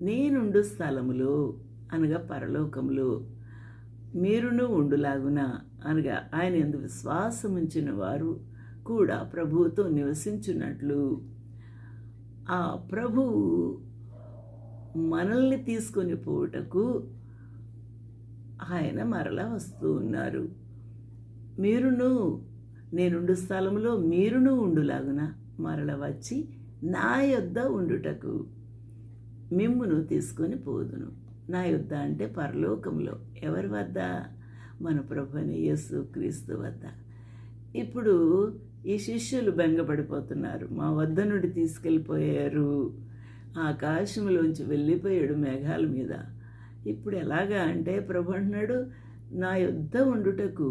నేనుండు స్థలములో అనగా పరలోకములో. మీరును ఉండులాగున అనగా ఆయన ఎందు విశ్వాసముంచిన వారు కూడా ప్రభువుతో నివసించున్నట్లు ఆ ప్రభువు మనల్ని తీసుకొని పోవుటకు ఆయన మరలా వస్తూ ఉన్నారు. మీరును నేనుండు స్థలంలో మీరును ఉండులాగున మరల వచ్చి నా యొద్ద ఉండుటకు. మిమ్మును తీసుకొని పోదును. నా యుద్ధ అంటే పరలోకంలో ఎవరి వద్ద? మన ప్రభుని యేసు క్రీస్తు వద్ద. ఇప్పుడు ఈ శిష్యులు బెంగపడిపోతున్నారు. మా వద్ద నుండి తీసుకెళ్ళిపోయారు. ఆకాశంలోంచి వెళ్ళిపోయాడు మేఘాల మీద. ఇప్పుడు ఎలాగా అంటే ప్రభు అంటున్నాడు నా యుద్ధ ఉండుటకు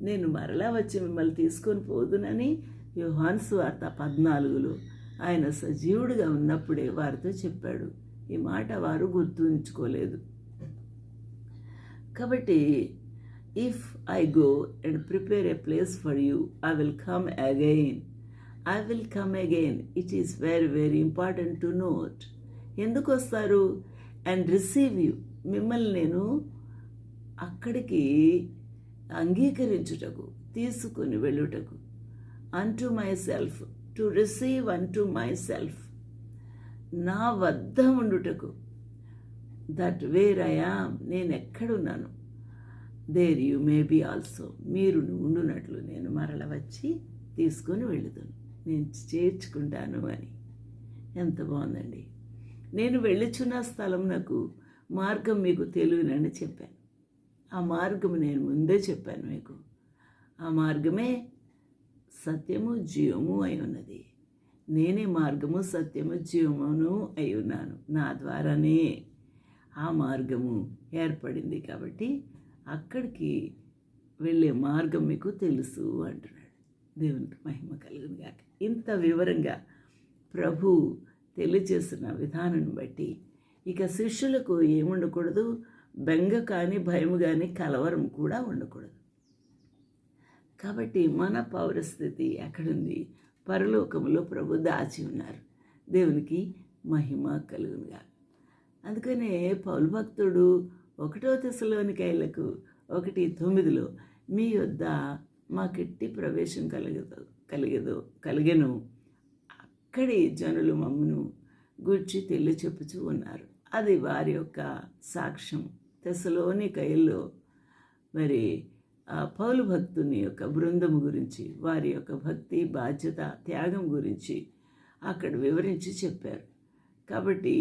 నేను మరలా వచ్చి మిమ్మల్ని తీసుకొని పోదునని యోహాన్స్ వార్త పద్నాలుగులో ఆయన సజీవుడిగా ఉన్నప్పుడే వారితో చెప్పాడు. ఈ మాట వారు గుర్తుంచుకోలేదు. కాబట్టి if I go and prepare a place for you I will come again I will come again it is very very important to note ఎందుకు వస్తారు? అండ్ రిసీవ్ యూ మిమ్మల్ని నేను అక్కడికి అంగీకరించుటకు తీసుకుని వెళ్ళుటకు అంటు myself to receive to myself నా వద్ద ఉండుటకు. దట్ వేర్ ఐయామ్ నేను ఎక్కడున్నాను there you may be also మీరు ఉండునట్లు నేను మరల వచ్చి తీసుకొని వెళుతాను నేను చేర్చుకుంటాను అని. ఎంత బాగుందండి. నేను వెళ్ళుచున్న స్థలం నాకు మార్గం మీకు తెలియనని చెప్పాను. ఆ మార్గం నేను ముందే చెప్పాను మీకు. ఆ మార్గమే సత్యము జీవము అయి ఉన్నది నేనే మార్గము సత్యము జీవమును అయి ఉన్నాను నా ద్వారానే ఆ మార్గము ఏర్పడింది కాబట్టి అక్కడికి వెళ్ళే మార్గం మీకు తెలుసు అంటున్నాడు. దేవునికి మహిమ కలుగును గాక. ఇంత వివరంగా ప్రభు తెలియజేస్తున్న విధానం బట్టి ఇక శిష్యులకు ఏముండకూడదు? బెంగ కానీ భయం కానీ కలవరం కూడా ఉండకూడదు. కాబట్టి మన పౌరస్థితి ఎక్కడుంది? పరలోకంలో ప్రభు దాచి ఉన్నారు. దేవునికి మహిమ కలుగునుగా. అందుకనే పౌలు భక్తుడు ఒకటో దశలోని కైలకు ఒకటి తొమ్మిదిలో మీ యొద్ద మాకెట్టి ప్రవేశం కలగదు కలిగదు కలిగను. అక్కడి జనులు మమ్మను గూర్చి తెల్లి చెప్పుచూ ఉన్నారు. అది వారి యొక్క సాక్ష్యం. తెసలోని కైల్లో మరి ఆ పౌలు భక్తుని యొక్క బృందము గురించి వారి యొక్క భక్తి బాధ్యత త్యాగం గురించి అక్కడ వివరించి చెప్పారు. కాబట్టి